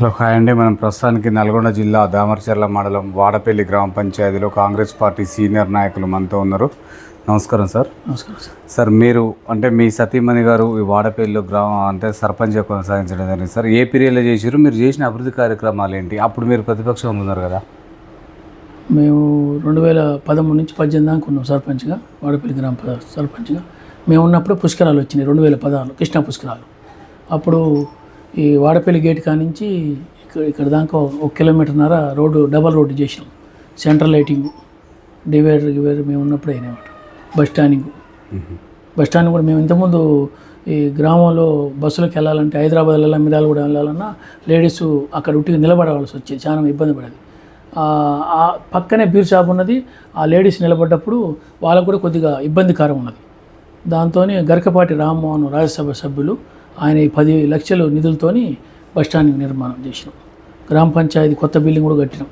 Hello hi అండి. మనం ప్రస్తుతానికి నల్గొండ జిల్లా దామరచర్ల మండలం వాడపల్లి గ్రామ పంచాయతీలో కాంగ్రెస్ పార్టీ సీనియర్ నాయకులు మనతో ఉన్నారు. నమస్కారం సార్. నమస్కారం సార్. మీరు అంటే మీ సతీమణి గారు ఈ వాడపల్లిలో గ్రామం అంటే సర్పంచ్గా కొనసాగించడం జరిగింది. సార్ ఏ పీరియడ్లో చేసారు మీరు చేసిన అభివృద్ధి కార్యక్రమాలు ఏంటి? అప్పుడు మీరు ప్రతిపక్షంలో ఉన్నారు కదా. మేము రెండు వేల పదమూడు నుంచి పద్దెనిమిది దాకా ఉన్నాం సర్పంచ్గా వాడపల్లి గ్రామ సర్పంచ్గా. మేము ఉన్నప్పుడు పుష్కరాలు వచ్చినాయి రెండు వేల పదహారులో కృష్ణా పుష్కరాలు. అప్పుడు ఈ వాడపల్లి గేట్ కానించి ఇక్కడ ఇక్కడ దాకా ఒక కిలోమీటర్న్నర రోడ్డు డబల్ రోడ్డు చేసినాం సెంట్రల్ లైటింగ్ డివైడర్ డివైడర్ మేము ఉన్నప్పుడు అయినాయన్నమాట బస్ స్టాండింగ్. బస్ స్టాండ్ కూడా మేము ఇంతకుముందు ఈ గ్రామంలో బస్సులకు వెళ్ళాలంటే హైదరాబాద్ వెళ్ళాలి మిరాలు కూడా వెళ్ళాలన్నా లేడీస్ అక్కడ ఉట్టిగా నిలబడవలసి వచ్చేది. చాలా ఇబ్బంది పడేది. ఆ పక్కనే బీర్ షాప్ ఉన్నది. ఆ లేడీస్ నిలబడ్డప్పుడు వాళ్ళకు కూడా కొద్దిగా ఇబ్బందికరం ఉన్నది. దాంతో గరికపాటి రామ్మోహన్ రాజ్యసభ సభ్యులు ఆయన ఈ పది లక్షలు నిధులతోని బస్ స్టాండ్ నిర్మాణం చేసినాం. గ్రామ పంచాయతీ కొత్త బిల్డింగ్ కూడా కట్టినాం.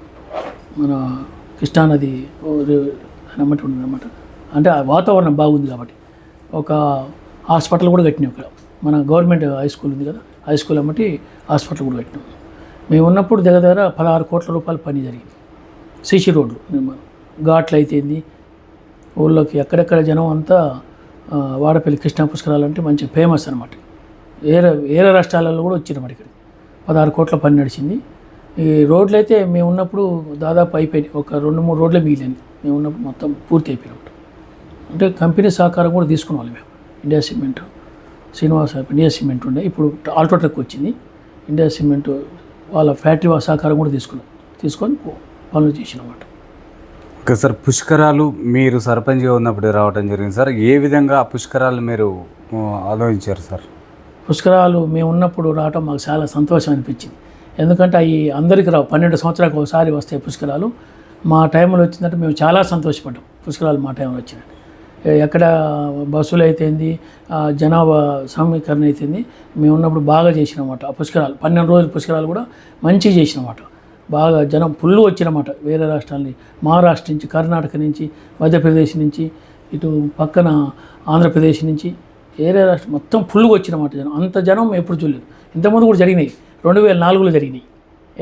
మన కృష్ణానది అన్నమాట. అనమాట అంటే ఆ వాతావరణం బాగుంది కాబట్టి. ఒక హాస్పిటల్ కూడా కట్టినాం ఇక్కడ. మన గవర్నమెంట్ హై స్కూల్ ఉంది కదా హై స్కూల్ అమ్మటి హాస్పిటల్ కూడా కట్టినాం. మేము ఉన్నప్పుడు దగ్గర దగ్గర పదహారు కోట్ల రూపాయల పని జరిగింది. సీసీ రోడ్లు నిర్మాణం. ఘాట్లు అయితేంది ఊళ్ళోకి ఎక్కడెక్కడ జనం అంతా వాడపల్లి కృష్ణా పుష్కరాలు అంటే మంచి ఫేమస్ అనమాట ఏరే ఏరే రాష్ట్రాలలో కూడా వచ్చినమాట ఇక్కడ పదహారు కోట్ల పని నడిచింది. ఈ రోడ్లు అయితే మేము ఉన్నప్పుడు దాదాపు అయిపోయినాయి. ఒక రెండు మూడు రోడ్లే మిగిలింది. మేము ఉన్నప్పుడు మొత్తం పూర్తి అయిపోయినప్పుడు అంటే కంపెనీ సహకారం కూడా తీసుకున్న వాళ్ళు మేము. India Cement Srinivasa India Cement ఉండే. ఇప్పుడు ఆల్ట్రోటెక్ వచ్చింది. ఇండియా సిమెంట్ వాళ్ళ ఫ్యాక్టరీ వాళ్ళ సహకారం కూడా తీసుకున్నాం. తీసుకొని పనులు చేసినమాట. ఓకే సార్ పుష్కరాలు మీరు సర్పంచ్గా ఉన్నప్పుడు రావడం జరిగింది సార్. ఏ విధంగా ఆ పుష్కరాలు మీరు ఆలోచించారు సార్? పుష్కరాలు మేము ఉన్నప్పుడు రావటం మాకు చాలా సంతోషం అనిపించింది. ఎందుకంటే అవి అందరికీ రావు. పన్నెండు సంవత్సరాలకు ఒకసారి వస్తాయి పుష్కరాలు. మా టైంలో వచ్చిందంటే మేము చాలా సంతోషపడ్డాం పుష్కరాలు మా టైంలో వచ్చినట్టు ఎక్కడ బస్సులు అయితేంది జనాభా సమీకరణ అయితేంది మేము ఉన్నప్పుడు బాగా చేసినమాట. ఆ పుష్కరాలు పన్నెండు రోజుల పుష్కరాలు కూడా మంచి చేసినమాట. బాగా జనం ఫుల్ వచ్చినమాట. వేరే రాష్ట్రాల నుంచి మహారాష్ట్ర నుంచి కర్ణాటక నుంచి మధ్యప్రదేశ్ నుంచి ఇటు పక్కన ఆంధ్రప్రదేశ్ నుంచి ఏరియా రాష్ట్రం మొత్తం ఫుల్గా వచ్చినమాట జనం. అంత జనం ఎప్పుడు చూడలేదు. ఇంతకుముందు కూడా జరిగినాయి. రెండు వేల నాలుగులో జరిగినాయి.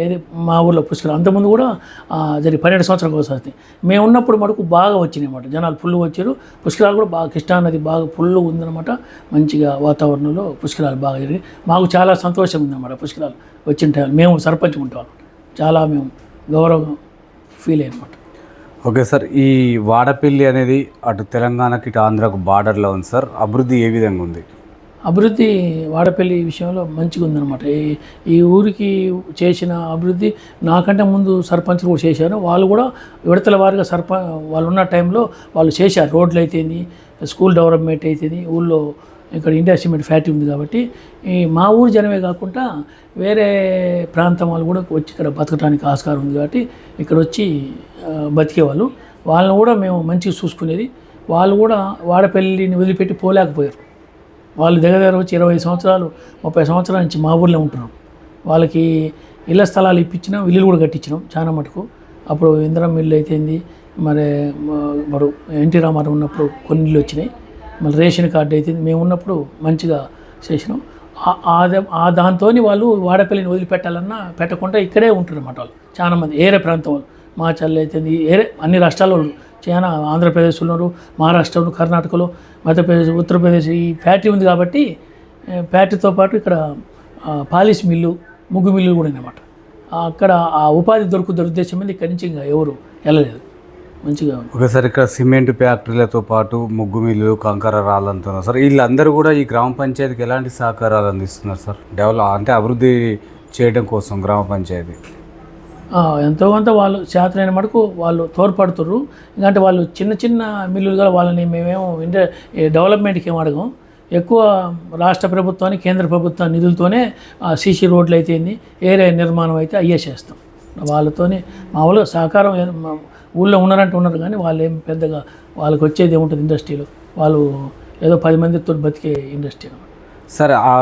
ఏది మా ఊర్లో పుష్కలు అంతకుముందు కూడా జరిగి పన్నెండు సంవత్సరాలకు ఒకసారి మేము ఉన్నప్పుడు మటుకు బాగా వచ్చినాయి అన్నమాట. జనాలు ఫుల్ వచ్చారు. పుష్కరాలు కూడా బాగా కృష్ణా నది బాగా ఫుల్ ఉందన్నమాట. మంచిగా వాతావరణంలో పుష్కరాలు బాగా జరిగి మాకు చాలా సంతోషం ఉందన్నమాట పుష్కరాలు. వచ్చిన టైం మేము సర్పంచ్ ఉంటాం చాలా మేము గౌరవం ఫీల్ అయ్యమాట ఓకే సార్ ఈ వాడపల్లి అనేది అటు తెలంగాణకి ఇటు ఆంధ్రకు బార్డర్లో ఉంది సార్. అభివృద్ధి ఏ విధంగా ఉంది? అభివృద్ధి వాడపల్లి విషయంలో మంచిగా ఉందన్నమాట. ఈ ఈ ఊరికి చేసిన అభివృద్ధి నాకంటే ముందు సర్పంచ్లు కూడా చేశారు. వాళ్ళు కూడా విడతల వారిగా సర్ప వాళ్ళు ఉన్న టైంలో వాళ్ళు చేశారు. రోడ్లు అయితేంది స్కూల్ డెవలప్మెంట్ అయితేంది ఊళ్ళో ఇక్కడ ఇండియా సిమెంట్ ఫ్యాక్టరీ ఉంది కాబట్టి ఈ మా ఊరు జనమే కాకుండా వేరే ప్రాంతం వాళ్ళు కూడా వచ్చి ఇక్కడ బతకడానికి ఆస్కారం ఉంది కాబట్టి ఇక్కడ వచ్చి బతికేవాళ్ళు. వాళ్ళని కూడా మేము మంచిగా చూసుకునేది. వాళ్ళు కూడా వాడపల్లిని వదిలిపెట్టి పోలేకపోయారు. వాళ్ళు దగ్గర దగ్గర వచ్చి ఇరవై సంవత్సరాలు ముప్పై సంవత్సరాల నుంచి మా ఊర్లో ఉంటున్నాం. వాళ్ళకి ఇళ్ళ స్థలాలు ఇప్పించినాం ఇల్లులు కూడా కట్టించినాం చాలా మటుకు. అప్పుడు ఇందిరం ఇల్లు అయితేంది మరి మరి ఎన్టీ రామారావు ఉన్నప్పుడు కొన్ని ఇల్లు వచ్చినాయి. మళ్ళీ రేషన్ కార్డు అయితే మేము ఉన్నప్పుడు మంచిగా చేసినాం. ఆ- దాంతో వాళ్ళు వాడపల్లిని వదిలిపెట్టాలన్నా పెట్టకుండా ఇక్కడే ఉంటారన్నమాట వాళ్ళు. చాలా మంది ఏరే ప్రాంతం వాళ్ళు. మా చల్లి అయితే ఏరే అన్ని రాష్ట్రాల వాళ్ళు చాలా ఆంధ్రప్రదేశ్ ఉన్నారు మహారాష్ట్రలో కర్ణాటకలో మధ్యప్రదేశ్ ఉత్తరప్రదేశ్ ఈ ఫ్యాక్టరీ ఉంది కాబట్టి ఫ్యాక్టరీతో పాటు ఇక్కడ పాలిష్ మిల్లు ముగ్గు మిల్లు కూడా అన్నమాట అక్కడ ఆ ఉపాధి దొరుకుతున్న ఉద్దేశం మీద ఇక్కడి నుంచి ఇంకా ఎవరు వెళ్ళలేదు. మంచిగా ఉంది. ఓకే సార్ ఇక్కడ సిమెంట్ ఫ్యాక్టరీలతో పాటు ముగ్గు మిల్లు కంకర రాళ్ళంతో ఉన్నారు సార్. వీళ్ళందరూ కూడా ఈ గ్రామ పంచాయతీకి ఎలాంటి సహకారాలు అందిస్తున్నారు సార్? డెవలప్ అంటే అభివృద్ధి చేయడం కోసం గ్రామ పంచాయతీ. ఎంతో కొంత వాళ్ళు చేతనైన మటుకు వాళ్ళు తోడ్పడుతుర్రు. ఎందుకంటే వాళ్ళు చిన్న చిన్న మిల్లులు కూడా వాళ్ళని మేమేమో ఇండ డెవలప్మెంట్కి ఏం అడగం. ఎక్కువ రాష్ట్ర ప్రభుత్వాన్ని కేంద్ర ప్రభుత్వ నిధులతోనే సీసీ రోడ్లు అయితేంది ఏరియా నిర్మాణం అయితే అయ్యే చేస్తాం. వాళ్ళతోనే మామూలుగా సహకారం ఊళ్ళో ఉన్నారంటే ఉన్నారు కానీ వాళ్ళు ఏం పెద్దగా వాళ్ళకి వచ్చేది ఏముంటుంది ఇండస్ట్రీలో? వాళ్ళు ఏదో పది మందితో బతికే ఇండస్ట్రీ అన్నమాట. సార్ ఆ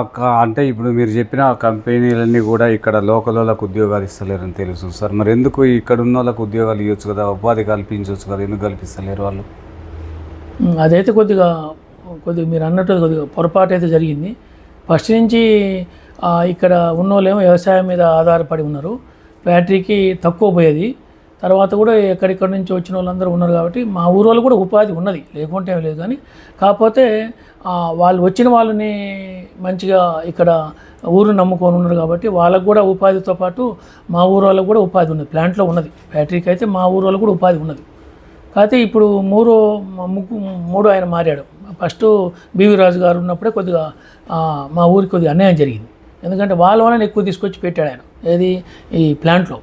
అంటే ఇప్పుడు మీరు చెప్పిన ఆ కంపెనీలన్నీ కూడా ఇక్కడ లోకల్ వాళ్ళకు ఉద్యోగాలు ఇస్తలేరని తెలుసు. సార్ మరి ఎందుకు ఇక్కడ ఉన్న వాళ్ళకు ఉద్యోగాలు ఇవ్వచ్చు కదా? ఉపాధి కల్పించవచ్చు కదా? ఎందుకు కల్పిస్తలేరు వాళ్ళు? అదైతే కొద్దిగా కొద్దిగా మీరు అన్నట్టు కొద్దిగా పొరపాటు అయితే జరిగింది. ఫస్ట్ నుంచి ఇక్కడ ఉన్నోళ్ళేమో వ్యవసాయం మీద ఆధారపడి ఉన్నారు. ఫ్యాక్టరీకి తక్కువ పోయేది. తర్వాత కూడా ఎక్కడెక్కడి నుంచి వచ్చిన వాళ్ళందరూ ఉన్నారు కాబట్టి మా ఊరు వాళ్ళు కూడా ఉపాధి ఉన్నది లేకుంటే ఏం లేదు. కానీ కాకపోతే వాళ్ళు వచ్చిన వాళ్ళని మంచిగా ఇక్కడ ఊరు నమ్ముకొని ఉన్నారు కాబట్టి వాళ్ళకు కూడా ఉపాధితో పాటు మా ఊరు వాళ్ళకు కూడా ఉపాధి ఉన్నది ప్లాంట్లో ఉన్నది. ఫ్యాక్టరీకి అయితే మా ఊరు వాళ్ళకు కూడా ఉపాధి ఉన్నది. కాకపోతే ఇప్పుడు మూడో ముగ్గు మూడు ఆయన మారాడు. ఫస్ట్ బీవీ రాజు గారు ఉన్నప్పుడే కొద్దిగా మా ఊరికి కొద్దిగా అన్యాయం జరిగింది. ఎందుకంటే వాళ్ళ వాళ్ళని ఎక్కువ తీసుకొచ్చి పెట్టాడు ఆయన. ఏది? ఈ ప్లాంట్లో.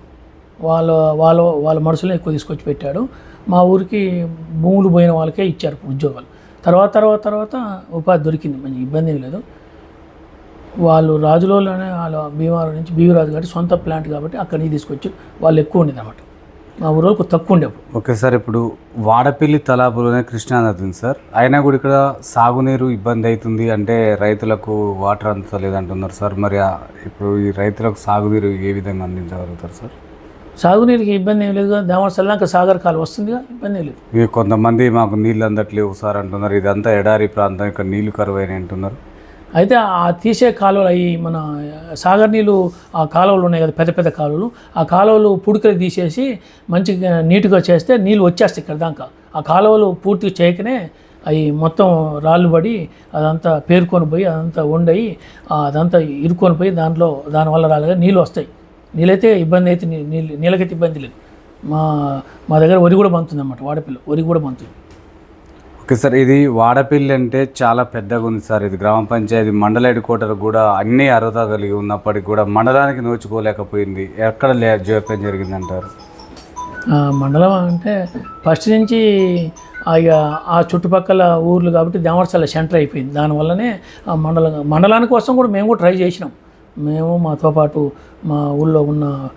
వాళ్ళ వాళ్ళ వాళ్ళ మనుషులను ఎక్కువ తీసుకొచ్చి పెట్టాడు. మా ఊరికి భూములు పోయిన వాళ్ళకే ఇచ్చారు ఉద్యోగాలు. తర్వాత తర్వాత తర్వాత ఉపాధి దొరికింది. మంచి ఇబ్బంది ఏం లేదు. వాళ్ళు రాజులోనే వాళ్ళ భీమవరం నుంచి భీమరాజు గారి సొంత ప్లాంట్ కాబట్టి అక్కడి నుంచి తీసుకొచ్చి వాళ్ళు ఎక్కువ ఉండేది అనమాట మా ఊరోళ్ళకు తక్కువ ఉండే ఓకే సార్ ఇప్పుడు వాడపల్లి తలాపులోనే కృష్ణా నది ఉంది సార్. అయినా కూడా ఇక్కడ సాగునీరు ఇబ్బంది అవుతుంది అంటే రైతులకు వాటర్ అందుతలేదంటున్నారు సార్. మరి ఇప్పుడు ఈ రైతులకు సాగునీరు ఏ విధంగా అందించగలుగుతారు సార్? సాగునీరుకి ఇబ్బంది ఏం లేదు దేవర సల్లాంక సాగర్ కాలు వస్తుందిగా ఇబ్బంది ఏం లేదు. ఇవి కొంతమంది మాకు నీళ్ళు అందట్లేవు సార్ అంటున్నారు. ఇదంతా ఎడారి ప్రాంతం ఇక్కడ నీళ్ళు కరువైన అంటున్నారు. అయితే ఆ తీసే కాలువలు అవి మన సాగర్ నీళ్ళు ఆ కాలువలు ఉన్నాయి కదా పెద్ద పెద్ద కాలువలు. ఆ కాలువలు పుడికలు తీసేసి మంచిగా నీట్గా చేస్తే నీళ్ళు వచ్చేస్తాయి ఇక్కడ దాకా. ఆ కాలువలు పూర్తిగా చేయకనే అవి మొత్తం రాళ్ళు పడి అదంతా పేరుకొని పోయి అదంతా వండయి అదంతా ఇరుక్కొని పోయి దాంట్లో దానివల్ల రాలుగా నీళ్ళు వస్తాయి. నీళ్ళైతే ఇబ్బంది అయితే నీ- నీళ్ళు నీళ్ళకైతే ఇబ్బంది లేదు. మా మా దగ్గర వరి కూడా బంతుంది అన్నమాట వాడపిల్ల వరి కూడా బంతుంది ఓకే సార్ ఇది వాడపల్లి అంటే చాలా పెద్దగా ఉంది సార్. ఇది గ్రామ పంచాయతీ మండల హెడ్ క్వార్టర్ కూడా అన్ని అర్హత కలిగి ఉన్నప్పటికీ కూడా మండలానికి నోచుకోలేకపోయింది. ఎక్కడ లే జోక్యం జరిగిందంటారు? మండలం అంటే ఫస్ట్ నుంచి ఆ ఇక ఆ చుట్టుపక్కల ఊర్లు కాబట్టి దేవరసల సెంటర్ అయిపోయింది. దానివల్లనే ఆ మండలం మండలాని కోసం కూడా మేము కూడా ట్రై చేసినాం. మేము మాతో పాటు మా ఊళ్ళో ఉన్న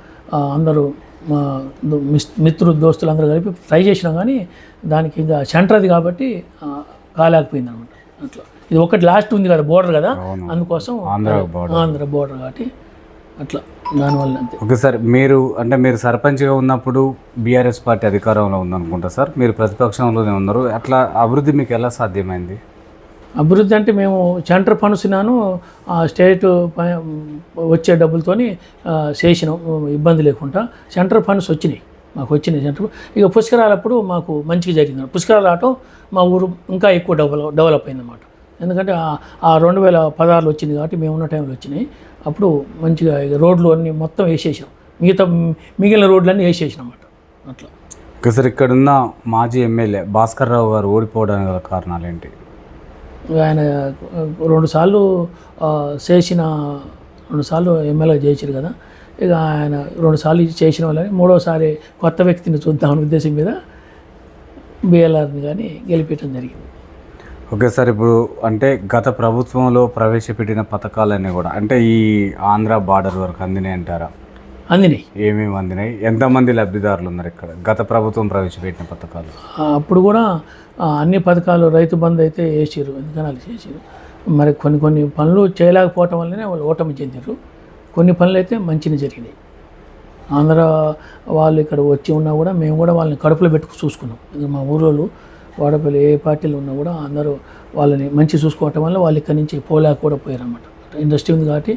అందరూ మా దో- మిస్- మిత్రులు దోస్తులు అందరూ కలిపి ట్రై చేసినాం కానీ దానికి ఇంకా సెంటర్ అది కాబట్టి కాలేకపోయింది అనమాట అట్లా. ఇది ఒకటి లాస్ట్ ఉంది కదా బోర్డర్ కదా. అందుకోసం. ఆంధ్ర బోర్డర్. కాబట్టి అట్లా. దానివల్ల అంతే. ఓకే సార్ మీరు అంటే మీరు సర్పంచ్గా ఉన్నప్పుడు బీఆర్ఎస్ పార్టీ అధికారంలో ఉందనుకుంటా సార్? మీరు ప్రతిపక్షంలోనే ఉన్నారు. అట్లా అభివృద్ధి మీకు ఎలా సాధ్యమైంది? అభివృద్ధి అంటే మేము సెంటర్ ఫండ్స్నాను ఆ స్టేట్ వచ్చే డబ్బులతోని చేసినాం ఇబ్బంది లేకుండా సెంటర్ ఫండ్స్ వచ్చినాయి. మాకు వచ్చినాయి సెంటర్ ఇక పుష్కరాలప్పుడు మాకు మంచిగా జరిగింది. పుష్కరాలు రావటం మా ఊరు ఇంకా ఎక్కువ డెవలప్ డెవలప్ అయిందన్నమాట. ఎందుకంటే ఆ- రెండు వేల పదహారులో వచ్చింది కాబట్టి మేము ఉన్న టైంలో వచ్చినాయి. అప్పుడు మంచిగా రోడ్లు అన్నీ మొత్తం వేసేసాం మిగతా మిగిలిన రోడ్లన్నీ వేసేసినాం అన్నమాట అట్లా. ఓకే సార్ ఇక్కడున్న మాజీ ఎమ్మెల్యే భాస్కర్ రావు గారు ఓడిపోవడానికి గల కారణాలు ఏంటి ఆయన రెండుసార్లు చేసిన రెండుసార్లు ఎమ్మెల్యే చేసారు కదా. ఇక ఆయన రెండు సార్లు చేసిన వాళ్ళని మూడోసారి కొత్త వ్యక్తిని చూద్దామనే ఉద్దేశం మీద బిఎల్ఆర్ని కానీ గెలిపించడం జరిగింది. ఓకే సార్ ఇప్పుడు అంటే గత ప్రభుత్వంలో ప్రవేశపెట్టిన పథకాలన్నీ కూడా అంటే ఈ ఆంధ్ర బార్డర్ వరకు అందినాయి అంటారా? అందినాయి. ఏమేమి అందినాయి? ఎంతమంది లబ్ధిదారులు ఉన్నారు ఇక్కడ? గత ప్రభుత్వం ప్రవేశపెట్టిన పథకాలు. అప్పుడు కూడా అన్ని పథకాలు రైతు బంధు అయితే వేసారు ఎందుకని చేసారు మరి కొన్ని కొన్ని పనులు చేయలేకపోవటం వల్లనే వాళ్ళు ఓటమి చెందారు కొన్ని పనులు అయితే మంచిగా జరిగినాయి. ఆంధ్ర వాళ్ళు ఇక్కడ వచ్చి ఉన్నా కూడా మేము కూడా వాళ్ళని కడుపులో పెట్టుకు చూసుకున్నాం. మా ఊరోళ్ళు వాడపల్లి ఏ పార్టీలు ఉన్నా కూడా అందరూ వాళ్ళని మంచి చూసుకోవటం వల్ల వాళ్ళు ఇక్కడి నుంచి పోలేక కూడా పోయారన్నమాట. ఇండస్ట్రీ ఉంది కాబట్టి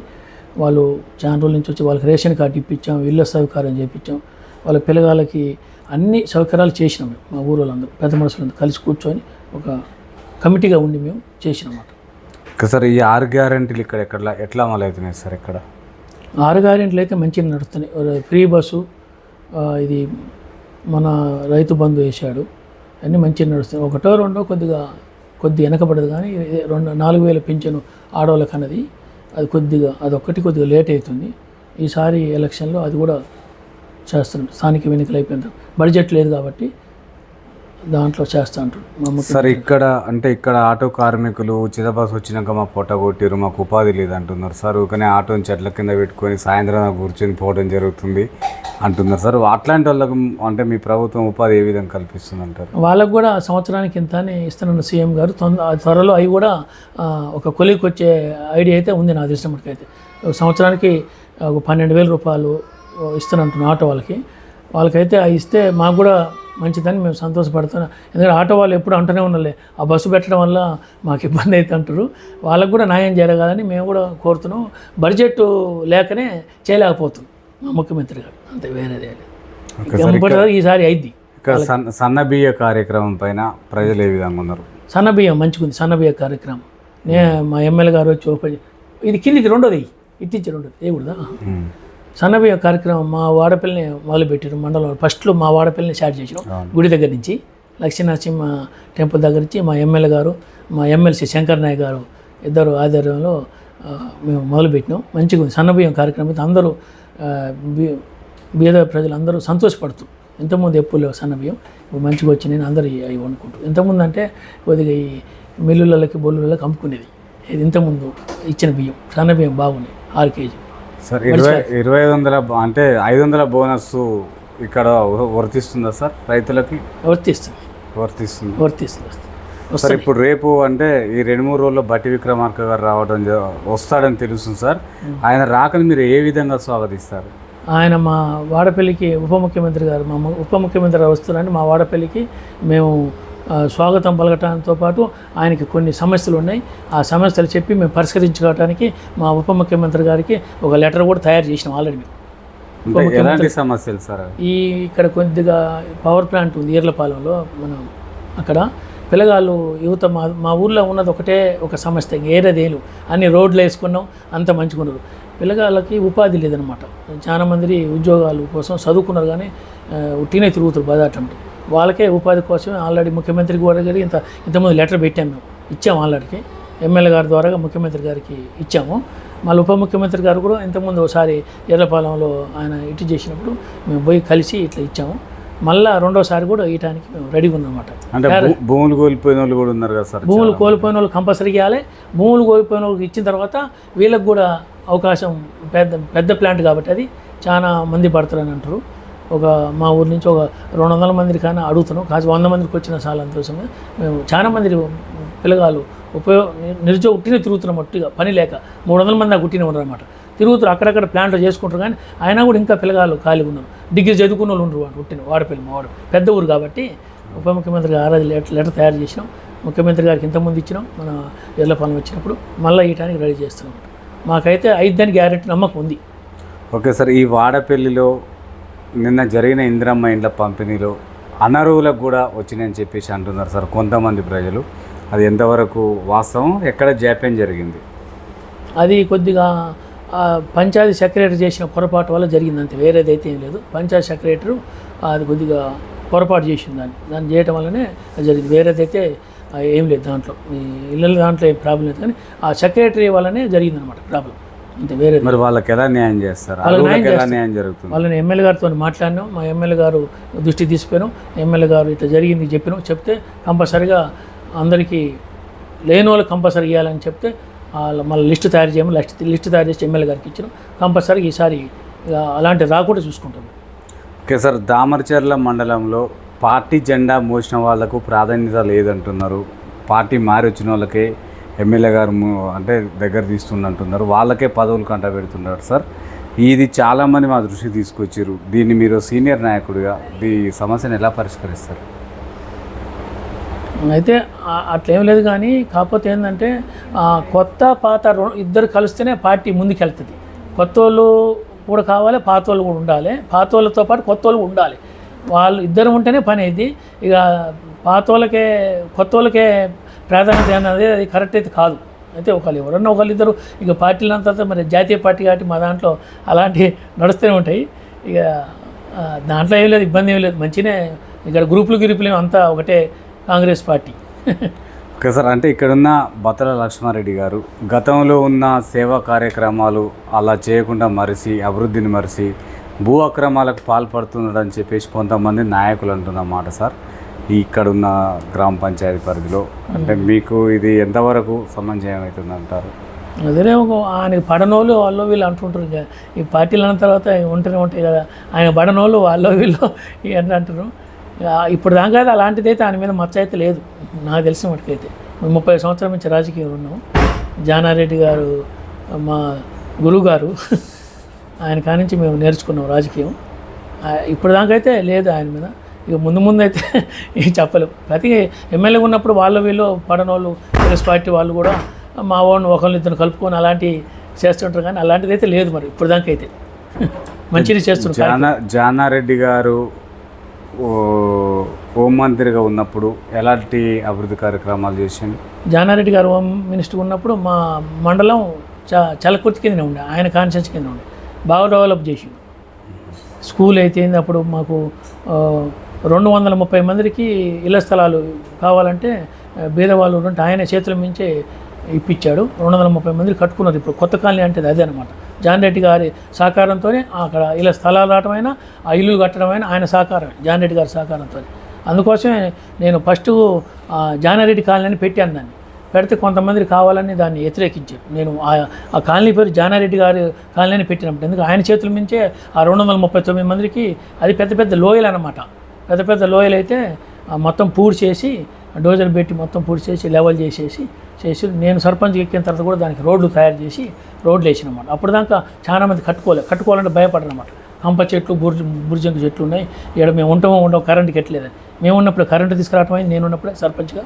వాళ్ళు చాలా రోజుల నుంచి వచ్చి వాళ్ళకి రేషన్ కార్డు ఇప్పించాం ఇళ్ళ సౌకర్యం చేయించాం వాళ్ళ పిల్లగాళ్ళకి అన్ని సౌకర్యాలు చేసినాం మేము మా ఊరు వాళ్ళందరూ పెద్ద మనుషులందరూ కలిసి కూర్చొని ఒక కమిటీగా ఉండి మేము చేసినామాట సార్ ఈ ఆరు గ్యారంటీలు ఇక్కడ ఎక్కడ ఎట్లా అమలు అవుతున్నాయి సార్ ఇక్కడ? ఆరు గ్యారెంట్లు అయితే మంచిగా నడుస్తున్నాయి. ఫ్రీ బస్సు ఇది మన రైతు బంధు వేశాడు అన్నీ మంచిగా నడుస్తున్నాయి. ఒకటో రెండో కొద్దిగా కొద్ది వెనకబడదు కానీ రెండు నాలుగు వేల పింఛను ఆడవాళ్ళకి అన్నది అది కొద్దిగా అదొక్కటి కొద్దిగా లేట్ అవుతుంది. ఈసారి ఎలక్షన్లో అది కూడా చేస్తున్నాం స్థానిక ఎన్నికలు అయిపోయిన తర్వాత. బడ్జెట్ లేదు కాబట్టి దాంట్లో చేస్తా అంటాడు మా సార్ ఇక్కడ అంటే ఇక్కడ ఆటో కార్మికులు ఉచిత బస్సు వచ్చినాక మా పొట్ట కొట్టిరు మాకు ఉపాధి లేదు అంటున్నారు సార్ ఊకనే ఆటోని చెట్ల కింద పెట్టుకొని సాయంత్రం కూర్చొని పోవడం జరుగుతుంది. అంటున్నారు సార్. అట్లాంటి వాళ్ళకు అంటే మీ ప్రభుత్వం ఉపాధి ఏ విధంగా కల్పిస్తుంది అంటారు వాళ్ళకు కూడా సంవత్సరానికి ఇంత అని ఇస్తున్న సీఎం గారు. త్వరలో అవి కూడా ఒక కొలికి వచ్చే ఐడియా అయితే ఉంది నా తెలిసిన మటుకైతే సంవత్సరానికి ఒక పన్నెండు వేల రూపాయలు ఇస్తానంటున్నా ఆటో వాళ్ళకి. వాళ్ళకైతే అవి ఇస్తే మాకు కూడా మంచిదని మేము సంతోషపడుతున్నాం ఎందుకంటే ఆటో వాళ్ళు ఎప్పుడు అంటూనే ఉండాలి. ఆ బస్సు పెట్టడం వల్ల మాకు ఇబ్బంది అయితే అంటారు. వాళ్ళకు కూడా న్యాయం జరగాలని మేము కూడా కోరుతున్నాం. బడ్జెట్ లేకనే చేయలేకపోతున్నాం. ముఖ్యమంత్రి గారు అంతే వేరేదే ఈసారి అయింది సన్న సన్న బియ్య కార్యక్రమం పైన ప్రజలు ఏ విధంగా ఉన్నారు? సన్న బియ్యం మంచిగుంది సన్న బియ్య కార్యక్రమం. నే మా ఎమ్మెల్యే గారు వచ్చి ఓపెన్ ఇది కిందిది రెండోది ఇట్టించి రెండోది ఉమ్. సన్నబియ్య కార్యక్రమం మా వాడపల్లిని మొదలుపెట్టారు మండలంలో ఫస్ట్లో మా వాడపల్లిని స్టార్ట్ చేసినాం. గుడి దగ్గర నుంచి లక్ష్మీనరసింహ టెంపుల్ దగ్గర నుంచి మా ఎమ్మెల్యే గారు మా ఎమ్మెల్సీ శంకర్ నాయక్ గారు ఇద్దరు ఆధ్వర్యంలో మేము మొదలుపెట్టినాం. మంచిగా ఉంది సన్నబియ్యం కార్యక్రమం. అయితే అందరూ బీద ప్రజలు అందరూ సంతోషపడుతూ ఇంతకుముందు ఎప్పుడు లేవు సన్నబియ్యం ఇప్పుడు మంచిగా వచ్చినాయి అందరూ అవి వండుకుంటారు ఇంతకుముందు అంటే కొద్దిగా ఈ మిల్లులకి బొల్లులకి అమ్ముకునేది. ఇది ఇంతకుముందు ఇచ్చిన బియ్యం సన్నబియ్యం బాగున్నాయి ఆరు కేజీ. సార్ ఇరవై ఇరవై ఐదు వందల అంటే ఐదు వందల బోనస్ ఇక్కడ వర్తిస్తుందా సార్ రైతులకి? వర్తిస్తుంది. వర్తిస్తుంది. వర్తిస్తుంది. సార్ ఇప్పుడు రేపు అంటే ఈ రెండు మూడు రోజుల్లో బట్టి విక్రమార్క గారు రావడం వస్తాడని తెలుస్తుంది సార్. ఆయన రాకని మీరు ఏ విధంగా స్వాగతిస్తారు? ఆయన మా వాడపల్లికి ఉప ముఖ్యమంత్రి గారు మా ఉప ముఖ్యమంత్రి గారు వస్తున్నారని మా వాడపల్లికి మేము స్వాగతం పలకటంతో పాటు ఆయనకి కొన్ని సమస్యలు ఉన్నాయి. ఆ సమస్యలు చెప్పి మేము పరిష్కరించుకోవడానికి మా ఉప ముఖ్యమంత్రి గారికి ఒక లెటర్ కూడా తయారు చేసినాం ఆల్రెడీ. ఎలాంటి సమస్యలు సార్? ఈ ఇక్కడ కొద్దిగా పవర్ ప్లాంట్ ఉంది ఈర్లపాలెంలో మనం అక్కడ. పిల్లగాళ్ళు యువత మా మా ఊర్లో ఉన్నది ఒకటే ఒక సమస్య ఏరేదేలు అన్ని రోడ్లు వేసుకున్నాం అంత మంచిగున్నారు పిల్లగాళ్ళకి ఉపాధి లేదనమాట చాలా మంది ఉద్యోగాలు కోసం చదువుకున్నారు కానీ ఉట్టినే తిరుగుతారు బదాటంటే వాళ్ళకే ఉపాధి కోసం ఆల్రెడీ ముఖ్యమంత్రి కూడా గారికి ఇంత ఇంతకుముందు లెటర్ పెట్టాము మేము ఇచ్చాము ఆల్రెడీకి. ఎమ్మెల్యే గారి ద్వారా ముఖ్యమంత్రి గారికి ఇచ్చాము. మళ్ళీ ఉప ముఖ్యమంత్రి గారు కూడా ఇంతకుముందు ఒకసారి ఎర్రపాలెంలో ఆయన ఇటు చేసినప్పుడు మేము పోయి కలిసి ఇట్లా ఇచ్చాము. మళ్ళా రెండోసారి కూడా ఇయటానికి మేము రెడీగా ఉన్నామన్నమాట అంటే భూములు కోల్పోయిన వాళ్ళు కూడా ఉన్నారు కదా సార్ భూములు కోల్పోయిన వాళ్ళు కంపల్సరీ ఇవ్వాలి. భూములు కోల్పోయిన వాళ్ళకి ఇచ్చిన తర్వాత వీళ్ళకి కూడా అవకాశం పెద్ద పెద్ద ప్లాంట్ కాబట్టి అది చాలా మంది పడతారని అంటారు. ఒక మా ఊరి నుంచి ఒక రెండు వందల మందికి కానీ అడుగుతున్నాం. కాసి వంద మందికి వచ్చిన చాలా సంతోషంగా మేము చాలా మంది పిల్లగాళ్ళు ఉపయోగ నిరుద్యోగ ఉట్టినే తిరుగుతున్నాం ఒట్టిగా. పని లేక మూడు వందల మంది గుట్టినే ఉన్నారు అనమాట తిరుగుతారు అక్కడక్కడ ప్లాంట్లు చేసుకుంటారు కానీ అయినా కూడా ఇంకా పిల్లగాళ్ళు ఖాళీగా ఉన్నారు. డిగ్రీ చదువుకున్న వాళ్ళు ఉండరు వాడు ఉట్టిన వాడపల్లి మా వాడు. పెద్ద ఊరు కాబట్టి ఉప ముఖ్యమంత్రి గారు లెటర్ లెటర్ తయారు చేసినాం. ముఖ్యమంత్రి గారికి ఇంతకుముందు ఇచ్చినాం మన ఎర్లపాలెం వచ్చినప్పుడు. మళ్ళీ ఇయటానికి రెడీ చేస్తున్నాం. మాకైతే ఐదని గ్యారెంటీ నమ్మకం ఉంది. ఓకే సార్ ఈ వాడపల్లిలో నిన్న జరిగిన ఇందిరమ్మ ఇండ్ల పంపిణీలో అనర్హులకు కూడా వచ్చినాయని చెప్పేసి అంటున్నారు సార్ కొంతమంది ప్రజలు. అది ఎంతవరకు వాస్తవం? ఎక్కడ జాప్యం జరిగింది? అది కొద్దిగా పంచాయతీ సెక్రటరీ చేసిన పొరపాటు వల్ల జరిగింది అంతే వేరేదైతే ఏం లేదు. పంచాయతీ సెక్రటరీ అది కొద్దిగా పొరపాటు చేసింది దాన్ని. దాన్ని చేయటం వల్లనే అది జరిగింది. వేరేదైతే ఏం లేదు దాంట్లో. ఈ ఇళ్ళ దాంట్లో ఏం ప్రాబ్లం లేదు కానీ ఆ సెక్రటరీ వల్లనే జరిగింది అనమాట ప్రాబ్లం. అంతే వేరే మరి వాళ్ళకి ఎలా న్యాయం చేస్తారు? వాళ్ళకి న్యాయం. న్యాయం జరుగుతుంది? వాళ్ళని ఎమ్మెల్యే గారితో మాట్లాడినాం. మా ఎమ్మెల్యే గారు దృష్టి తీసిపోయాం ఎమ్మెల్యే గారు ఇట్లా జరిగింది చెప్పినాం. చెప్తే కంపల్సరిగా అందరికీ లేని వాళ్ళకి కంపల్సరీ ఇవ్వాలని చెప్తే వాళ్ళ మళ్ళీ లిస్టు తయారు చేయము లిస్ట్ లిస్టు తయారు చేసి ఎమ్మెల్యే గారికి ఇచ్చినాం. కంపల్సరీగా ఈసారి అలాంటి రాకుండా చూసుకుంటాం ఓకే సార్ దామర్చర్ల మండలంలో పార్టీ జెండా మోసిన వాళ్ళకు ప్రాధాన్యత లేదంటున్నారు. పార్టీ మారి వచ్చిన వాళ్ళకే ఎమ్మెల్యే గారు అంటే దగ్గర తీస్తుండంటున్నారు వాళ్ళకే పదవులు కంట పెడుతున్నారు సార్. ఇది చాలామంది మా దృష్టికి తీసుకొచ్చారు దీన్ని మీరు సీనియర్ నాయకుడిగా ఈ సమస్యను ఎలా పరిష్కరిస్తారు? అయితే అట్లేం లేదు కానీ కాకపోతే ఏంటంటే కొత్త పాత ఇద్దరు కలిస్తేనే పార్టీ ముందుకెళ్తుంది. కొత్త వాళ్ళు కూడా కావాలి పాత వాళ్ళు కూడా ఉండాలి. పాత వాళ్ళతో పాటు కొత్త వాళ్ళు ఉండాలి. వాళ్ళు ఇద్దరు ఉంటేనే పని అయింది ఇక పాత వాళ్ళకే కొత్త వాళ్ళకే ప్రాధాన్యత అనేది అది కరెక్ట్ అయితే కాదు. అయితే ఒకళ్ళు ఎవరన్నా ఒకళ్ళు ఇద్దరు ఇక పార్టీలు తర్వాత మరి జాతీయ పార్టీ కాబట్టి మా దాంట్లో అలాంటివి నడుస్తూనే ఉంటాయి. ఇక దాంట్లో ఏం లేదు ఇబ్బంది ఏం లేదు. మంచిగానే ఇక్కడ గ్రూపులు గిరుపులు అంతా ఒకటే కాంగ్రెస్ పార్టీ. ఓకే సార్ అంటే ఇక్కడున్న బత్తల లక్ష్మారెడ్డి గారు గతంలో ఉన్న సేవా కార్యక్రమాలు అలా చేయకుండా మరిసి అభివృద్ధిని మరిసి భూ అక్రమాలకు పాల్పడుతున్నాడని చెప్పేసి కొంతమంది నాయకులు అంటున్నమాట సార్ ఈ ఇక్కడున్న గ్రామ పంచాయతీ పరిధిలో. అంటే మీకు ఇది ఎంతవరకు సమంజయం అవుతుంది అంటారు అదే ఒక ఆయనకి పడనోళ్ళు వాళ్ళు వీళ్ళు అంటుంటారు ఈ పార్టీలు అన్న తర్వాత ఉంటూనే ఉంటాయి కదా ఆయన పడనోళ్ళు వాళ్ళు వీళ్ళు అంటారు. ఇప్పుడు దాకా అయితే అలాంటిది అయితే ఆయన మీద మచ్చ అయితే లేదు. నాకు తెలిసిన మటుకైతే. మేము ముప్పై సంవత్సరాల నుంచి రాజకీయం ఉన్నాం జానారెడ్డి గారు మా గురువు గారు ఆయన కానించి మేము నేర్చుకున్నాం రాజకీయం. ఇప్పుడు దాకైతే లేదు ఆయన మీద. ఇక ముందు ముందు అయితే ఏం చెప్పలేము ప్రతి ఎమ్మెల్యే ఉన్నప్పుడు వాళ్ళు వీళ్ళు పడనోళ్ళు కాంగ్రెస్ పార్టీ వాళ్ళు కూడా మా వాడిని ఒకరిని ఇద్దరు కలుపుకొని అలాంటి చేస్తుంటారు కానీ అలాంటిది అయితే లేదు మరి. ఇప్పుడు దాకైతే మంచిది చేస్తున్నారు. జానా జానారెడ్డి గారు ఓ హోంమంత్రిగా ఉన్నప్పుడు ఎలాంటి అభివృద్ధి కార్యక్రమాలు చేసిండు? జానారెడ్డి గారు హోమ్ మినిస్టర్ ఉన్నప్పుడు మా మండలం చ చలకుర్తి కిందనే ఉండే. ఆయన కాన్షియన్స్ కింద ఉండే. బాగా డెవలప్ చేసి స్కూల్ అయితే అప్పుడు మాకు రెండు వందల ముప్పై మందికి ఇళ్ళ స్థలాలు కావాలంటే బీదవాళ్ళు ఉంటే ఆయన చేతుల మించే ఇప్పించాడు. రెండు వందల ముప్పై మంది కట్టుకున్నారు ఇప్పుడు కొత్త కాలనీ అంటే అదే అనమాట జాన్ రెడ్డి గారి సహకారంతోనే అక్కడ ఇలా స్థలాలు రావటమైనా ఆ ఇల్లు కట్టడమైనా ఆయన సహకారం జాన్ రెడ్డి గారి సహకారంతో అందుకోసమే నేను ఫస్ట్ జానారెడ్డి కాలనీ అని పెట్టాను దాన్ని. పెడితే కొంతమంది కావాలని దాన్ని వ్యతిరేకించారు. నేను ఆ- కాలనీ పేరు జానారెడ్డి గారి కాలనీ అని పెట్టినప్పుడు. ఎందుకు? ఆయన చేతుల మించే ఆ రెండు వందల ముప్పై తొమ్మిది మందికి అది పెద్ద పెద్ద లోయలు అనమాట పెద్ద పెద్ద లోయలు అయితే మొత్తం పూడ్చేసి డోజర్ పెట్టి మొత్తం పూడ్చేసి లెవెల్ చేసేసి చేసి నేను సర్పంచ్ ఎక్కిన తర్వాత కూడా దానికి రోడ్లు తయారు చేసి రోడ్లు వేసినమాట. అప్పుడు దాకా చాలా మంది కట్టుకోలేదు కట్టుకోవాలంటే భయపడనమాట. కంప చెట్లు బుర్జ బుర్జంకు చెట్లు ఉన్నాయి. ఇక్కడ మేము ఉంటామో ఉండవు కరెంట్కి ఎట్లేదని మేము ఉన్నప్పుడు కరెంటు తీసుకురావటం అయింది. నేను ఉన్నప్పుడే సర్పంచ్గా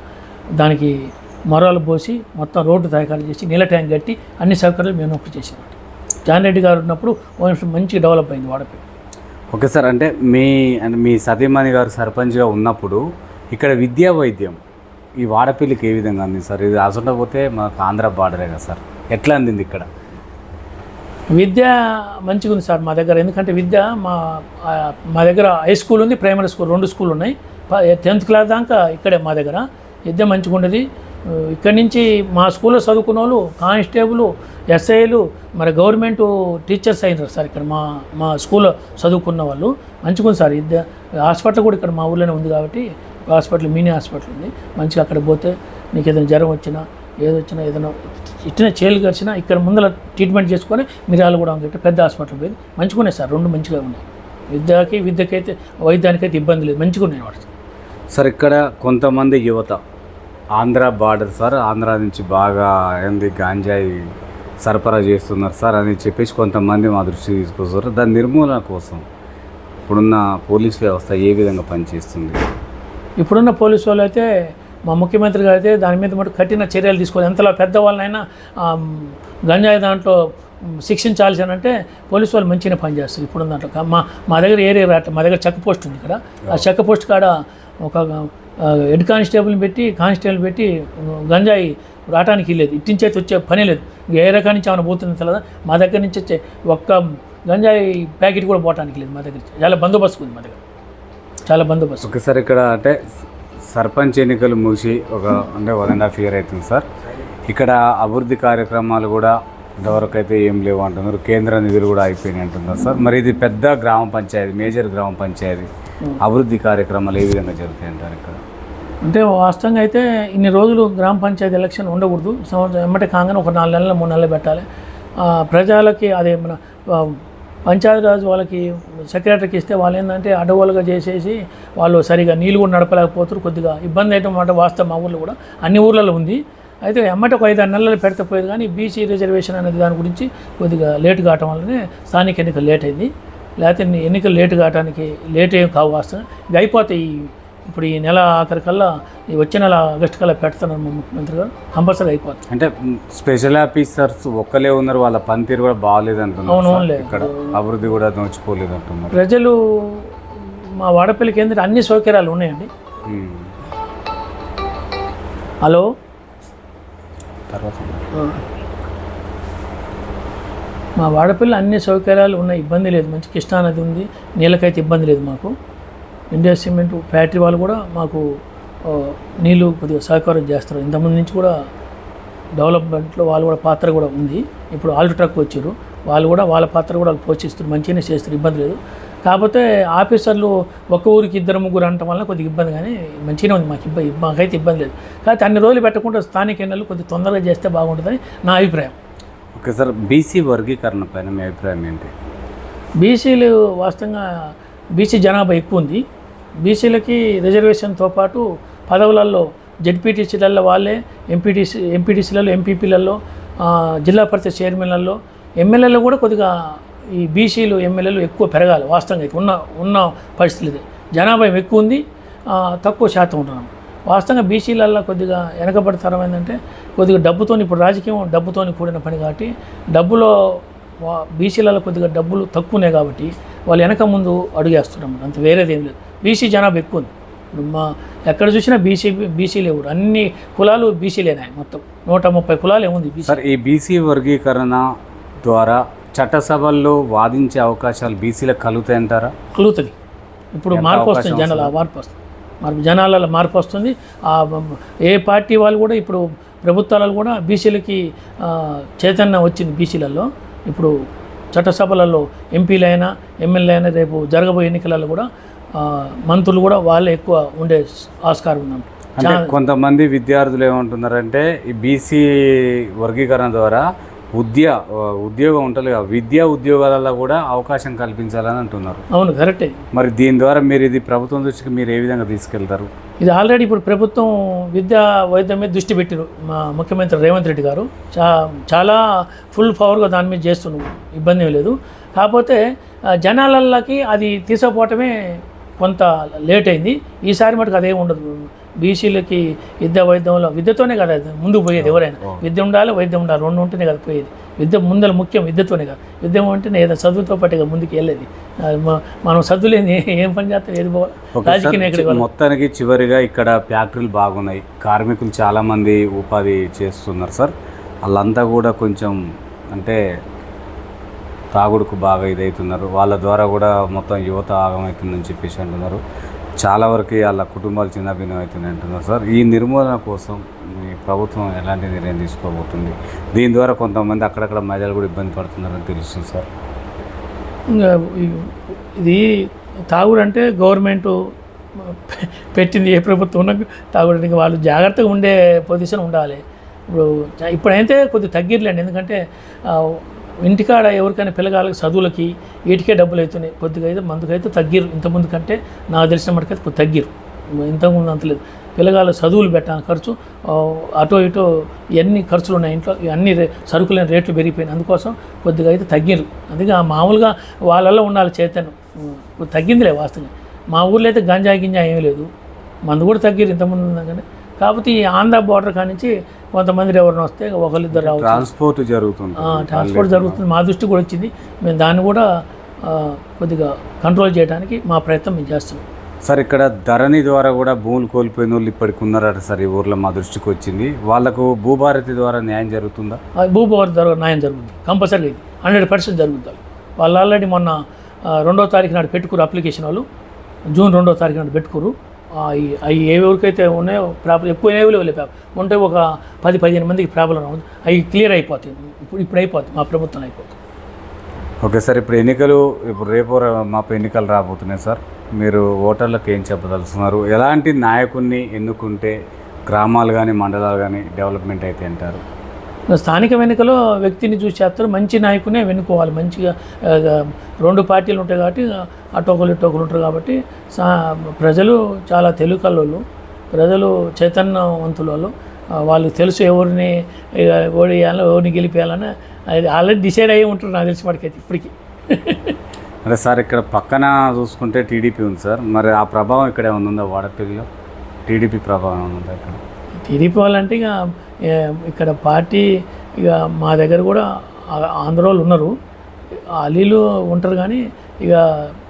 దానికి మరాలు పోసి మొత్తం రోడ్డు తయారు చేసి నీళ్ళ ట్యాంక్ కట్టి అన్ని సౌకర్యాలు మేము నొప్పి చేసినాం. జాన్ రెడ్డి గారు ఉన్నప్పుడు మంచి డెవలప్ అయింది వాడపల్లి ఓకే సార్ అంటే మీ అంటే మీ సతీమణి గారు సర్పంచ్గా ఉన్నప్పుడు ఇక్కడ విద్యా వైద్యం ఈ వాడపల్లికి ఏ విధంగా అందింది సార్? ఇది అసలు పోతే మనకు ఆంధ్ర బార్డరే కదా సార్. ఎట్లా అందింది ఇక్కడ? విద్య మంచిగా ఉంది సార్ మా దగ్గర. ఎందుకంటే విద్య మా మా దగ్గర హై స్కూల్ ఉంది ప్రైమరీ స్కూల్ రెండు స్కూల్ ఉన్నాయి. టెన్త్ క్లాస్ దాకా ఇక్కడే మా దగ్గర. విద్య మంచిగా ఉండేది. ఇక్కడి నుంచి మా స్కూల్లో చదువుకున్న వాళ్ళు కానిస్టేబుల్ ఎస్ఐలు మరి గవర్నమెంట్ టీచర్స్ అయినారు సార్ ఇక్కడ మా మా స్కూల్లో చదువుకున్న వాళ్ళు మంచిగా ఉంది సార్ విద్య. హాస్పిటల్ కూడా ఇక్కడ మా ఊర్లోనే ఉంది కాబట్టి హాస్పిటల్ మినీ హాస్పిటల్ ఉంది. మంచిగా అక్కడ పోతే నీకు ఏదైనా జ్వరం వచ్చినా ఏదొచ్చినా ఏదైనా ఇట్టిన చేలు గడిచినా ఇక్కడ ముందర ట్రీట్మెంట్ చేసుకొని మిరాలు కూడా ఉంది పెద్ద హాస్పిటల్ పోయి మంచిగా ఉన్నాయి సార్ రెండు మంచిగా ఉన్నాయి. విద్యకి విద్యకైతే వైద్యానికైతే ఇబ్బంది లేదు. మంచిగా ఉన్నాయి వాటి సార్ ఇక్కడ కొంతమంది యువత ఆంధ్ర బార్డర్ సార్ ఆంధ్ర నుంచి బాగా ఏంది గాంజాయి సరఫరా చేస్తున్నారు సార్ అని చెప్పేసి కొంతమంది మా దృష్టికి తీసుకొస్తారు. దాని నిర్మూలన కోసం ఇప్పుడున్న పోలీస్ వ్యవస్థ ఏ విధంగా పనిచేస్తుంది? ఇప్పుడున్న పోలీసు వాళ్ళు అయితే మా ముఖ్యమంత్రి గారు అయితే దాని మీద మటు కఠిన చర్యలు తీసుకోవాలి. ఎంతలో పెద్దవాళ్ళనైనా గంజాయి దాంట్లో మ్, శిక్షించాల్సి అని అంటే పోలీసు వాళ్ళు మంచిగా పనిచేస్తారు. ఇప్పుడు దాంట్లో మా మా దగ్గర ఏరియా రాట మా దగ్గర చెక్ పోస్ట్ ఉంది ఇక్కడ. ఆ చెక్ పోస్ట్ కాడ ఒక హెడ్ కానిస్టేబుల్ని పెట్టి కానిస్టేబుల్ పెట్టి గంజాయి రావడానికి లేదు. ఇట్టించైతే వచ్చే పని లేదు. ఏ రకాల నుంచి ఏమైనా పోతుంది తెలియదా మా దగ్గర నుంచి వచ్చే ఒక్క గంజాయి ప్యాకెట్ కూడా పోవటానికి లేదు మా దగ్గర. చాలా బందోబస్తు ఉంది మా దగ్గర. చాలా బందోబస్తు. ఓకే సార్ ఇక్కడ అంటే సర్పంచ్ ఎన్నికలు ముగిసి ఒక అంటే వన్ అండ్ హాఫ్ ఇయర్ అవుతుంది సార్. ఇక్కడ అభివృద్ధి కార్యక్రమాలు కూడా ఇంతవరకు అయితే ఏం లేవు అంటున్నారు. కేంద్ర నిధులు కూడా అయిపోయినాయి అంటున్నారు సార్. మరి ఇది పెద్ద గ్రామ పంచాయతీ మేజర్ గ్రామ పంచాయతీ. అభివృద్ధి కార్యక్రమాలు ఏ విధంగా జరుగుతాయి అంటారు ఇక్కడ? అంటే వాస్తవంగా అయితే ఇన్ని రోజులు గ్రామ పంచాయతీ ఎలక్షన్ ఉండకూడదు. సంవత్సరం ఎమ్మటే కాగానే ఒక నాలుగు నెలలు మూడు నెలలు పెట్టాలి. ప్రజలకి అదే మన పంచాయతీరాజ్ వాళ్ళకి సెక్రటరీకి ఇస్తే వాళ్ళు ఏంటంటే అడవులుగా చేసేసి వాళ్ళు సరిగా నీళ్ళు కూడా నడపలేకపోతారు కొద్దిగా ఇబ్బంది అయితే మాట వాస్తవం మా ఊళ్ళో కూడా. అన్ని ఊర్లలో ఉంది. అయితే ఎమ్మటి ఒక ఐదు ఆరు నెలలు పెడితే పోయేది కానీ బీసీ రిజర్వేషన్ అనేది దాని గురించి కొద్దిగా లేట్ కావటం వల్లనే స్థానిక ఎన్నికలు లేట్ అయింది. లేకపోతే ఎన్నికలు లేట్ కావడానికి లేట్ ఏం కావు వాస్తవం. ఇక అయిపోతాయి ఈ- ఇప్పుడు ఈ నెల ఆఖరికల్లా ఈ వచ్చే నెల ఆగస్టు కల్లా పెడుతున్నారు మా ముఖ్యమంత్రి గారు. కంపల్సరీ అయిపోతుంది అంటే స్పెషల్ ఆఫీసర్స్ ఒక్కలే ఉన్నారు వాళ్ళ పనితీరు కూడా బాగాలేదు అంటున్నారు అవును. ఇక్కడ అభివృద్ధి కూడా నోచుకోలేదు అంటున్నారు ప్రజలు మా వాడపల్లి కేంద్రం అన్ని సౌకర్యాలు ఉన్నాయండి. హలో? తర్వాత మా వాడపల్లి అన్ని సౌకర్యాలు ఉన్నాయి ఇబ్బంది లేదు. మంచి కృష్ణానది ఉంది నీళ్ళకైతే ఇబ్బంది లేదు మాకు. ఇండియా సిమెంట్ ఫ్యాక్టరీ వాళ్ళు కూడా మాకు నీళ్ళు కొద్దిగా సహకారం చేస్తారు. ఇంతకుముందు నుంచి కూడా డెవలప్మెంట్లో వాళ్ళు కూడా పాత్ర కూడా ఉంది. ఇప్పుడు ఆల్ట్ ట్రక్ వచ్చారు. వాళ్ళు కూడా వాళ్ళ పాత్ర కూడా వాళ్ళు పోషిస్తారు మంచిగానే చేస్తారు. ఇబ్బంది లేదు. కాకపోతే ఆఫీసర్లు ఒక ఊరికి ఇద్దరు ముగ్గురు అనటం వల్ల కొద్దిగా ఇబ్బంది కానీ మంచిగానే ఉంది. మాకు ఇబ్బంది మాకైతే ఇబ్బంది లేదు. కాకపోతే అన్ని రోజులు పెట్టకుండా స్థానిక ఎన్నికలు కొద్దిగా తొందరగా చేస్తే బాగుంటుందని నా అభిప్రాయం. ఓకే సార్ బీసీ వర్గీకరణ పైన మీ అభిప్రాయం ఏంటి? బీసీలు వాస్తవంగా బీసీ జనాభా ఎక్కువ ఉంది. బీసీలకి రిజర్వేషన్తో పాటు పదవులలో జడ్పీటీసీలలో వాళ్ళే ఎంపీటీసీ ఎంపీటీసీలలో ఎంపీపీలలో జిల్లా పరిషత్ చైర్మన్లలో ఎమ్మెల్యేలో కూడా కొద్దిగా ఈ బీసీలు ఎమ్మెల్యేలు ఎక్కువ పెరగాలి వాస్తవంగా అయితే ఉన్న ఉన్న పరిస్థితులు జనాభా ఎక్కువ ఉంది తక్కువ శాతం ఉంటున్నాం. వాస్తవంగా బీసీలల్లో కొద్దిగా వెనకబడతరం ఏంటంటే కొద్దిగా డబ్బుతో ఇప్పుడు రాజకీయం డబ్బుతోని కూడిన పని కాబట్టి డబ్బులో వా- బీసీలలో కొద్దిగా డబ్బులు తక్కువనే కాబట్టి వాళ్ళు వెనక ముందు అడుగేస్తున్నాం అంత వేరేది ఏం లేదు. బీసీ జనాభా ఎక్కువ ఉంది. ఇప్పుడు మా ఎక్కడ చూసినా బీసీ బీసీలే కూడా అన్ని కులాలు బీసీలేనాయి మొత్తం. నూట ముప్పై కులాలు ఏముంది బీసీ సార్ ఈ బీసీ వర్గీకరణ ద్వారా చట్టసభల్లో వాదించే అవకాశాలు బీసీలకు కలుగుతాయంటారా? కలుగుతుంది ఇప్పుడు మార్పు వస్తుంది జనాల మార్పు వస్తుంది. మార్పు జనాలలో మార్పు వస్తుంది. ఏ పార్టీ వాళ్ళు కూడా ఇప్పుడు ప్రభుత్వాలలో కూడా బీసీలకి చైతన్యం వచ్చింది బీసీలలో ఇప్పుడు చట్టసభలలో ఎంపీలైనా ఎమ్మెల్యే అయినా రేపు జరగబోయే ఎన్నికలలో కూడా మంత్రులు కూడా వాళ్ళే ఎక్కువ ఉండే ఆస్కారం ఉందంట అంటే కొంతమంది విద్యార్థులు ఏమంటున్నారంటే ఈ బీసీ వర్గీకరణ ద్వారా ఉద్య ఉద్యోగం ఉంటుంది కదా విద్యా ఉద్యోగాలలో కూడా అవకాశం కల్పించాలని అంటున్నారు. అవును కరెక్టే. మరి దీని ద్వారా మీరు ఇది ప్రభుత్వం దృష్టికి మీరు ఏ విధంగా తీసుకెళ్తారు? ఇది ఆల్రెడీ ఇప్పుడు ప్రభుత్వం విద్యా వైద్యం మీద దృష్టి పెట్టిరు మా ముఖ్యమంత్రి రేవంత్ రెడ్డి గారు. చా చాలా ఫుల్ పవర్గా దాని మీద చేస్తున్నాం ఇబ్బంది ఏం లేదు. కాకపోతే జనాలకి అది తీసుకుపోవటమే కొంత లేట్ అయింది. ఈసారి మటుకు అదేం ఉండదు. బీసీలకి విద్యా వైద్యంలో విద్యతోనే కదా ముందుకు పోయేది ఎవరైనా. విద్య ఉండాలి వైద్యం ఉండాలి. రెండు ఉంటేనే కదా పోయేది. విద్య ముందర ముఖ్యం విద్యతోనే కదా. విద్య ఉంటేనే ఏదో చదువుతో పాటు ఇక ముందుకు వెళ్ళేది. మనం చదువులేని ఏం పని చేస్తాం? ఏది రాజకీయ మొత్తానికి చివరిగా ఇక్కడ ఫ్యాక్టరీలు బాగున్నాయి. కార్మికులు చాలామంది ఉపాధి చేస్తున్నారు సార్. వాళ్ళంతా కూడా కొంచెం అంటే తాగుడుకు బాగా ఇదవుతున్నారు వాళ్ళ ద్వారా కూడా మొత్తం యువత ఆగమవుతుందని చెప్పేసి అంటున్నారు. చాలా వరకు వాళ్ళ కుటుంబాలు చిన్నభిన్నం అవుతుందని అవుతున్నాయి అంటున్నారు సార్. ఈ నిర్మూలన కోసం మీ ప్రభుత్వం ఎలాంటి నిర్ణయం తీసుకోబోతుంది? దీని ద్వారా కొంతమంది అక్కడక్కడ మహిళలు కూడా ఇబ్బంది పడుతున్నారని తెలుస్తుంది సార్. ఇంకా ఇది తాగుడు అంటే గవర్నమెంట్ పెట్టింది ఏ ప్రభుత్వం ఉన్నా తాగుడు ఇంకా వాళ్ళు జాగ్రత్తగా ఉండే పొజిషన్ ఉండాలి. ఇప్పుడు ఇప్పుడైతే కొద్దిగా తగ్గిర్లేండి. ఎందుకంటే ఇంటికాడ ఎవరికైనా పిల్లగాళ్ళకి చదువులకి వీటికే డబ్బులు అవుతున్నాయి కొద్దిగా అయితే మందుకైతే తగ్గిరు ఇంతకుముందు కంటే నాకు తెలిసిన మటుకైతే కొద్ది తగ్గిరు ఇంతకుముందు అంత లేదు. పిల్లగాళ్ళ చదువులు పెట్టాలి ఖర్చు. అటో ఇటో ఇవన్నీ ఖర్చులు ఉన్నాయి ఇంట్లో అన్ని రే రేట్లు పెరిగిపోయినాయి. అందుకోసం కొద్దిగా అయితే తగ్గిరు అందుకే మామూలుగా వాళ్ళల్లో ఉండాలి చైతన్యం. ఇప్పుడు తగ్గిందిలే వాస్తవంగా. మా ఊర్లో అయితే గంజా గింజా ఏమీ లేదు. మందు కూడా తగ్గిరు ఇంతకుముందు ఉందా కానీ కాకపోతే ఈ ఆంధ్ర బార్డర్ కానించి కొంతమంది ఎవరిని వస్తే ఒకరిద్దరు రావచ్చు. ట్రాన్స్పోర్ట్ జరుగుతుంది. ట్రాన్స్పోర్ట్ జరుగుతుంది. మా దృష్టి కూడా వచ్చింది. మేము దాన్ని కూడా కొద్దిగా కంట్రోల్ చేయడానికి మా ప్రయత్నం మేము చేస్తున్నాం. సార్ ఇక్కడ ధరణి ద్వారా కూడా భూములు కోల్పోయిన వాళ్ళు ఇప్పటికి ఉన్నారట సార్ ఈ ఊర్లో మా దృష్టికి వచ్చింది. వాళ్ళకు భూభారతి ద్వారా న్యాయం జరుగుతుందా? భూభారత జరగ న్యాయం జరుగుతుంది. కంపల్సరీగా ఇది హండ్రెడ్ పర్సెంట్ జరుగుతుంది. వాళ్ళు ఆల్రెడీ మొన్న రెండో తారీఖు నాడు పెట్టుకురు అప్లికేషన్ వాళ్ళు. జూన్ రెండో తారీఖు నాడు పెట్టుకురు. అవి ఎవరికైతే ఉన్నాయో ప్రాబ్లం ఎక్కువ ఏవి లేవు ప్రాబ్లం ఉంటే ఒక పది పదిహేను మందికి ప్రాబ్లం ఉంది అవి క్లియర్ అయిపోతాయి. ఇప్పుడు ఇప్పుడు అయిపోతుంది. మా ప్రభుత్వం అయిపోతుంది. ఓకే సార్ ఇప్పుడు ఎన్నికలు ఇప్పుడు రేపు మాపు ఎన్నికలు రాబోతున్నాయి సార్. మీరు ఓటర్లకు ఏం చెప్పదలుచున్నారు? ఎలాంటి నాయకుడిని ఎన్నుకుంటే గ్రామాలు కానీ మండలాలు కానీ డెవలప్మెంట్ అయితే అంటారు? స్థానిక ఎన్నికలో వ్యక్తిని చూసి చేస్తారు. మంచి నాయకునే వెనుకోవాలి మంచిగా రెండు పార్టీలు ఉంటాయి కాబట్టి అటోకలు ఇటోకలు ఉంటారు కాబట్టి సా ప్రజలు చాలా తెలుగు కల్లోళ్ళు ప్రజలు చైతన్యవంతులు వాళ్ళు వాళ్ళకి తెలుసు ఎవరిని ఓడియాలో ఎవరిని గెలిపేయాలని అది ఆల్రెడీ డిసైడ్ అయ్యి ఉంటారు నాకు తెలిసి వాడికైతే ఇప్పటికీ. అంటే సార్ ఇక్కడ పక్కన చూసుకుంటే టీడీపీ ఉంది సార్. మరి ఆ ప్రభావం ఇక్కడ ఉందా? వాడపల్లిలో టీడీపీ ప్రభావం ఉందా ఇక్కడ? టీడీపీ వాళ్ళంటే ఇక ఇక్కడ పార్టీ ఇక మా దగ్గర కూడా ఆంధ్రోళ్ళు ఆంధ్ర వాళ్ళు ఉన్నారు. అలీలు ఉంటారు కానీ ఇక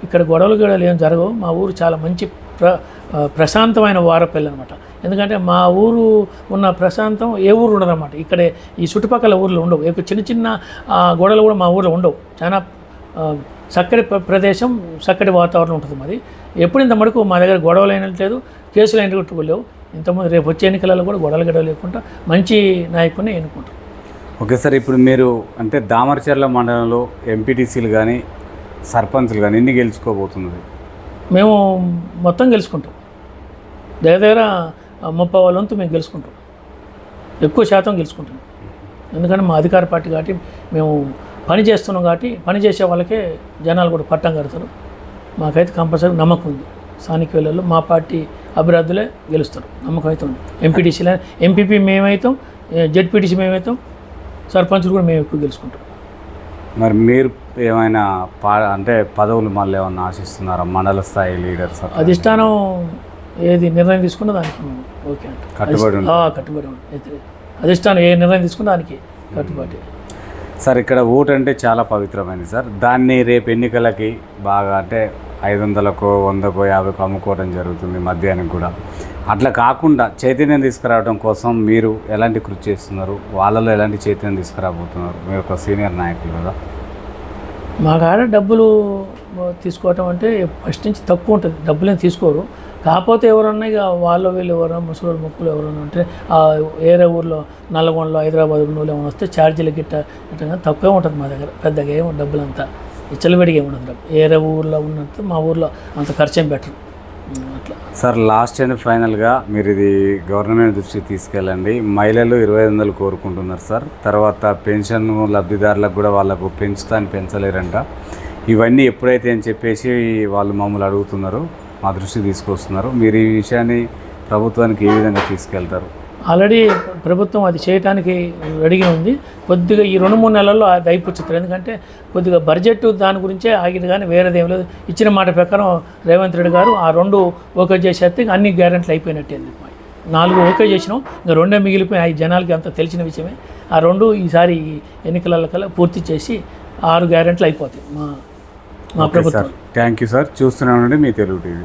ఇక్కడ గొడవలు గొడవలు ఏం జరగవు. మా ఊరు చాలా మంచి ప్ర ప్రశాంతమైన వారపల్లి అనమాట ఎందుకంటే మా ఊరు ఉన్న ప్రశాంతం ఏ ఊరు ఉండదు అనమాట ఇక్కడే ఈ చుట్టుపక్కల ఊర్లో ఉండవు. ఇక చిన్న చిన్న గొడవలు కూడా మా ఊర్లో ఉండవు. చాలా చక్కటి ప్ర- ప్రదేశం చక్కటి వాతావరణం ఉంటుంది మరి ఎప్పుడు ఇంత మటుకు మా దగ్గర గొడవలు అయినట్లేదు కేసులు అయినట్టు లేవు. ఇంతకుముందు రేపు వచ్చే ఎన్నికలలో కూడా గొడవలు గొడవ లేకుండా మంచి నాయకుడిని ఎన్నుకుంటాం. ఓకే సార్ ఇప్పుడు మీరు అంటే దామరచర్ల మండలంలో ఎంపీటీసీలు కానీ సర్పంచ్లు కానీ ఎన్ని గెలుచుకోబోతున్నది మేము మొత్తం గెలుచుకుంటాం. దగ్గర దగ్గర ముప్పై వాళ్ళ వంతు మేము గెలుచుకుంటాం. ఎక్కువ శాతం గెలుచుకుంటాం. ఎందుకంటే మా అధికార పార్టీ కాబట్టి మేము పని చేస్తున్నాం కాబట్టి పని చేసే వాళ్ళకే జనాలు కూడా పట్టం కడతారు. మాకైతే కంపల్సరీ నమ్మకం ఉంది. స్థానిక వేళల్లో మా పార్టీ అభివృద్ధులే గెలుస్తారు. నమ్మకం అయితే ఉంది ఎంపీటీసీలే ఎంపీపీ మేమవుతాం జెడ్పీటీసీ మేమవుతాం సర్పంచులు కూడా మేము ఎక్కువ గెలుచుకుంటాం. మరి మీరు ఏమైనా పా అంటే పదవులు మళ్ళీ ఏమన్నా ఆశిస్తున్నారా? మండల స్థాయి లీడర్స్? అధిష్టానం ఏది నిర్ణయం తీసుకున్నా దానికి ఓకే అంట. కట్టుబడి కట్టుబడి అధిష్టానం ఏ నిర్ణయం తీసుకున్నా దానికి కట్టుబడి. సార్ ఇక్కడ ఓటు అంటే చాలా పవిత్రమైనది సార్. దాన్ని రేపు ఎన్నికలకి బాగా అంటే ఐదు వందలకో వందకో యాభైకో అమ్ముకోవడం జరుగుతుంది మధ్యాహ్నం కూడా. అట్లా కాకుండా చైతన్యం తీసుకురావడం కోసం మీరు ఎలాంటి కృషి చేస్తున్నారు? వాళ్ళలో ఎలాంటి చైతన్యం తీసుకురాబోతున్నారు? మీరు ఒక సీనియర్ నాయకులు కదా. మా కాడ డబ్బులు తీసుకోవటం అంటే ఫస్ట్ నుంచి తక్కువ ఉంటుంది. డబ్బులు ఏం తీసుకోరు. కాకపోతే ఎవరన్నా ఇక వాళ్ళు వీళ్ళు ఎవరన్నా ముసలి మొక్కులు ఎవరన్నా ఉంటే ఆ వేరే ఊర్లో నల్గొండలో హైదరాబాద్ ఉన్న వాళ్ళు ఏమైనా వస్తే ఛార్జీలు గిట్ట గిట్ట తక్కువే ఉంటుంది మా దగ్గర. పెద్దగా ఏమో డబ్బులు అంతా ఏముండదు డబ్బు వేరే ఊర్లో ఉన్నంత మా ఊర్లో అంత ఖర్చేం బెటర్ పెట్టరు అట్లా. సార్ లాస్ట్ అండ్ ఫైనల్గా మీరు ఇది గవర్నమెంట్ దృష్టికి తీసుకెళ్ళండి. మహిళలు ఇరవై ఐదు వందలు కోరుకుంటున్నారు సార్. తర్వాత పెన్షన్ లబ్ధిదారులకు కూడా వాళ్ళకు పెంచుతాని పెంచలేరంట. ఇవన్నీ ఎప్పుడైతే అని చెప్పేసి వాళ్ళు మమ్మల్ని అడుగుతున్నారు. మా దృష్టికి తీసుకొస్తున్నారు. మీరు ఈ విషయాన్ని ప్రభుత్వానికి ఏ విధంగా తీసుకెళ్తారు? ఆల్రెడీ ప్రభుత్వం అది చేయడానికి రెడీగా ఉంది. కొద్దిగా ఈ రెండు మూడు నెలల్లో అది అయిపోతుంది. ఎందుకంటే కొద్దిగా బడ్జెట్ దాని గురించే ఆగింది కానీ వేరేది లేదు. ఇచ్చిన మాట ప్రకారం రేవంత్ రెడ్డి గారు ఆ రెండు ఓకే చేసేస్తే అన్ని గ్యారెంట్లు అయిపోయినట్టే నాలుగు ఓకే చేసినాం. ఇంకా రెండే మిగిలిపోయి జనాలకి అంత తెలిసిన విషయమే. ఆ రెండు ఈసారి ఈ ఎన్నికల కల్లా పూర్తి చేసి ఆరు గ్యారెంట్లు అయిపోతాయి. మా మా ఓకే ప్రభుత్వం. Sir thank you sir. చూస్తూనే ఉండండి మీ తెలుగు టీవీ.